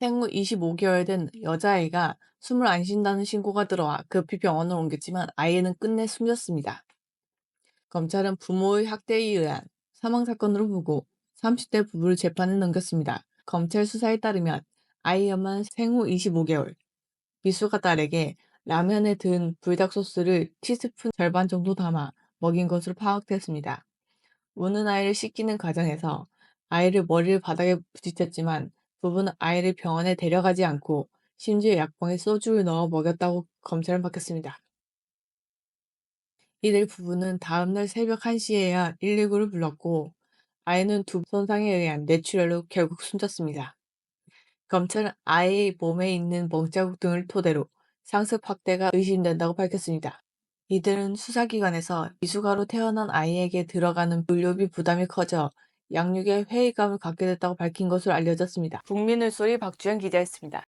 25개월 된 여자아이가 숨을 안 쉰다는 신고가 들어와 급히 병원을 옮겼지만 아이는 끝내 숨졌습니다. 검찰은 부모의 학대에 의한 사망 사건으로 보고 30대 부부를 재판에 넘겼습니다. 검찰 수사에 따르면 아이 엄마는 생후 25개월, 미숙아 딸에게 라면에 든 불닭 소스를 티스푼 절반 정도 담아 먹인 것으로 파악됐습니다. 우는 아이를 씻기는 과정에서 아이를 머리를 바닥에 부딪혔지만 부부는 아이를 병원에 데려가지 않고 심지어 약봉에 소주를 넣어 먹였다고 검찰은 밝혔습니다. 이들 부부는 다음날 새벽 1시에야 119를 불렀고 아이는 두 손상에 의한 뇌출혈로 결국 숨졌습니다. 검찰은 아이의 몸에 있는 멍자국 등을 토대로 상습 확대가 의심된다고 밝혔습니다. 이들은 수사기관에서 미숙아로 태어난 아이에게 들어가는 의료비 부담이 커져 양육에 회의감을 갖게 됐다고 밝힌 것으로 알려졌습니다. 국민의 소리 박주영 기자였습니다.